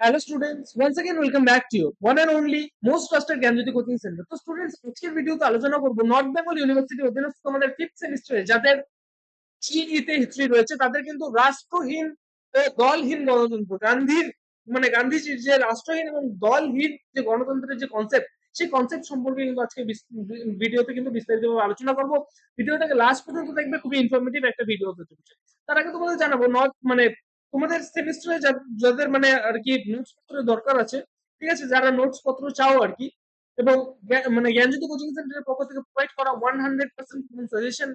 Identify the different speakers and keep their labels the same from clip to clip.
Speaker 1: hello students once again welcome back to your one and only most trusted Gyanjyoti coaching centre তো students আজকের ভিডিওতে আলোচনা করব north Bengal university অধীনস্থ তোমাদের ফিফথ সেমিস্টারে যাদের জিইতে হিস্ট্রি রয়েছে তাদের কিন্তু রাষ্ট্রহীন ও দলহীন গণতন্ত্র গান্ধীর মানে গান্ধীজির যে রাষ্ট্রহীন এবং দলহীন যে গণতন্ত্রের যে কনসেপ্ট সেই কনসেপ্ট সম্পর্কে কিন্তু আজকে ভিডিওতে কিন্তু বিস্তারিতভাবে আলোচনা করব ভিডিওটাকে লাস্ট পর্যন্ত দেখবে খুবই ইনফরমেটিভ একটা ভিডিও হতে চলেছে তার আগে তোমাদের জানাবো নর্থ মানে তোমাদের সেমিস্টারে যাদের মানে আর কি নোটস পত্রের দরকার আছে, ঠিক আছে, যারা নোটস পত্র চাও আর কি এবং মানে জ্ঞানজ্যোতি কোচিং সেন্টারের পক্ষ থেকে প্রোভাইড করা ওয়ান হান্ড্রেড পার্সেন্ট সাজেশন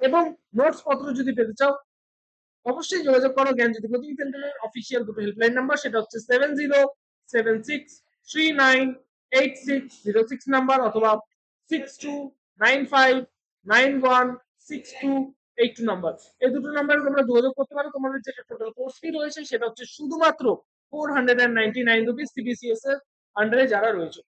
Speaker 1: এবং নোটস পত্র যদি পেতে চাও, অবশ্যই যোগাযোগ করো জ্ঞানজ্যোতি কোচিং সেন্টারের অফিসিয়াল দুটো হেল্পলাইন নাম্বার সেটা হচ্ছে seven zero seven six three nine eight six zero six number অথবা six two nine five nine one six two এই টু নাম্বার এই দুটো নাম্বারে তোমরা যোগাযোগ করতে পারো। তোমাদের যেটা টোটাল কোর্স ফি রয়েছে, সেটা হচ্ছে শুধুমাত্র four hundred and ninety nine rupees CBCS এর আন্ডারে যারা রয়েছে।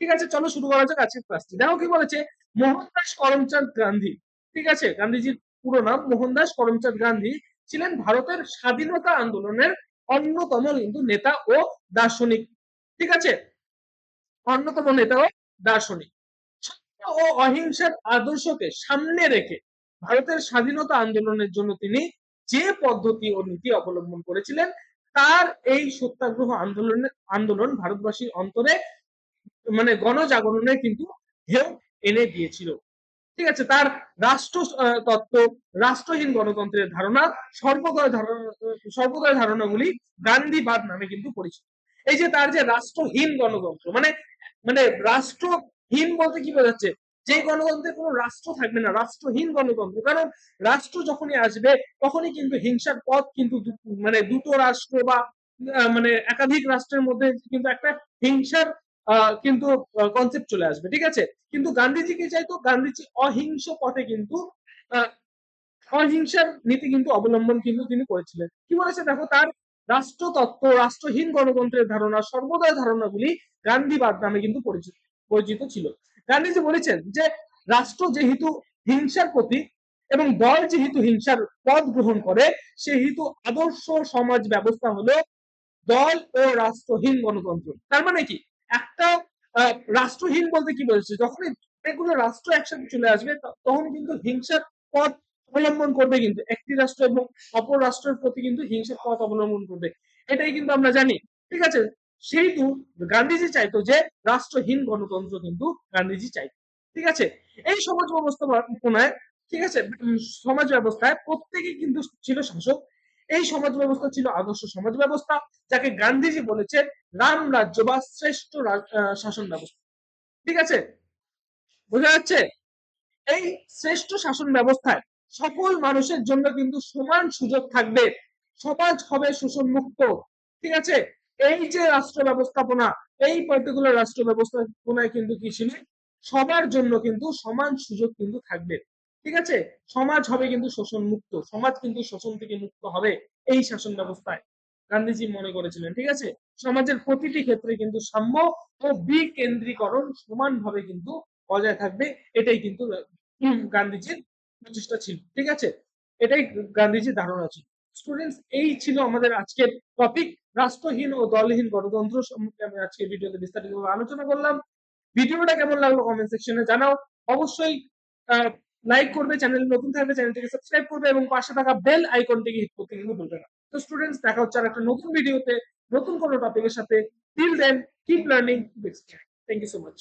Speaker 1: ঠিক আছে, চলো শুরু করা যাক আজকের ক্লাসটি দেখো কি বলেছে, মোহনদাস করমচাঁদ গান্ধী। ঠিক আছে, গান্ধীজির পুরো নাম মোহনদাস করমচাঁদ গান্ধী ছিলেন ভারতের স্বাধীনতা আন্দোলনের অন্যতম কিন্তু নেতা ও দার্শনিক। ঠিক আছে, অন্যতম নেতা ও দার্শনিক। ও অহিংসার আদর্শকে সামনে রেখে ভারতের স্বাধীনতা আন্দোলনের জন্য তিনি যে পদ্ধতি ও নীতি অবলম্বন করেছিলেন, তার এই সত্যাগ্রহ আন্দোলনের আন্দোলন ভারতবাসীর অন্তরে মানে গণজাগরণে কিন্তু ঢেউ এনে দিয়েছিল। ঠিক আছে, তার রাষ্ট্র তত্ত্ব, রাষ্ট্রহীন গণতন্ত্রের ধারণা, সর্বোদয় ধারণা সর্বোদয় ধারণাগুলি গান্ধীবাদ নামে কিন্তু পরিচিত। এই যে তার যে রাষ্ট্রহীন গণতন্ত্র মানে মানে রাষ্ট্রহীন বলতে কি বোঝাচ্ছে? যে গণতন্ত্রের কোনো রাষ্ট্র থাকবে না, রাষ্ট্রহীন গণতন্ত্র। কারণ রাষ্ট্র যখনই আসবে, তখনই কিন্তু হিংসার পথ কিন্তু মানে দুটো রাষ্ট্র বা মানে একাধিক রাষ্ট্রের মধ্যে কিন্তু একটা হিংসার কিন্তু কনসেপ্ট চলে আসবে, ঠিক আছে? কিন্তু গান্ধীজি কি চাইতো? গান্ধীজি অহিংস পথে কিন্তু অহিংসার নীতি কিন্তু অবলম্বন কিন্তু তিনি করেছিলেন। কি বলেছে? দেখো, তার রাষ্ট্রতত্ত্ব, রাষ্ট্রহীন গণতন্ত্রের ধারণা সর্বদয় ধারণাগুলি গান্ধীবাদ নামে কিন্তু পরিচিত পরিচিত ছিল। গান্ধীজি বলেছেন যে রাষ্ট্র যেহেতু হিংসার প্রতি এবং দল যেহেতু হিংসার পদ গ্রহণ করে, সেহেতু আদর্শ সমাজ ব্যবস্থা হলো দল ও রাষ্ট্রহীন গণতন্ত্র। তার মানে কি? একটা রাষ্ট্রহীন বলতে কি বলছে যখনই অনেকগুলো রাষ্ট্র একসাথে চলে আসবে তখন কিন্তু হিংসার পথ অবলম্বন করবে কিন্তু, একটি রাষ্ট্র এবং অপর রাষ্ট্রের প্রতি কিন্তু হিংসার পথ অবলম্বন করবে। এটাই কিন্তু আমরা জানি। ঠিক আছে? সেহেতু গান্ধীজি চাইতো যে রাষ্ট্রহীন গণতন্ত্র কিন্তু গান্ধীজি চাইতো। ঠিক আছে? এই সমাজ ব্যবস্থাপনায় ঠিক আছে? সমাজ ব্যবস্থায় প্রত্যেকে কিন্তু ছিল শাসক। এই সমাজ ব্যবস্থা ছিল আদর্শ সমাজ ব্যবস্থা, যাকে গান্ধীজি বলেছেন রাম রাজ্য বা শ্রেষ্ঠ শাসন ব্যবস্থা। ঠিক আছে? বোঝা যাচ্ছে? এই শ্রেষ্ঠ শাসন ব্যবস্থায় সকল মানুষের জন্য কিন্তু সমান সুযোগ থাকবে। সমাজ হবে শোষণ মুক্ত ঠিক আছে? এই যে রাষ্ট্র ব্যবস্থাপনা, এই পার্টিকুলার রাষ্ট্র ব্যবস্থাপনায় কিন্তু কি ছিল সবার জন্য কিন্তু সমান সুযোগ কিন্তু থাকবে। ঠিক আছে? সমাজ হবে কিন্তু শোষণ মুক্ত সমাজ কিন্তু শোষণ থেকে মুক্ত হবে এই শাসন ব্যবস্থায়। গান্ধীজি মনে করেছিলেন, ঠিক আছে? সমাজের প্রতিটি ক্ষেত্রে কিন্তু সাম্য ও বিকেন্দ্রীকরণ সমানভাবে কিন্তু বজায় থাকবে, এটাই কিন্তু গান্ধীজির প্রচেষ্টা ছিল, ঠিক আছে? এটাই গান্ধীজির ধারণা ছিল। স্টুডেন্টস এই ছিল আমাদের আজকের টপিক রাষ্ট্রহীন ও দলহীন গণতন্ত্র সম্পর্কে আমি আজকে ভিডিওতে বিস্তারিতভাবে আলোচনা করলাম। ভিডিওটা কেমন লাগল কমেন্ট সেকশনে জানাও। অবশ্যই লাইক করবে চ্যানেল নতুন থাকলে চ্যানেলটিকে সাবস্ক্রাইব করবে এবং পাশে থাকা বেল আইকনটিকে হিট করতে কিন্তু ভুলবে না। তো স্টুডেন্টস দেখা হচ্ছে আর একটা নতুন ভিডিওতে নতুন কোনো টপিকের সাথে till then keep learning thank you so much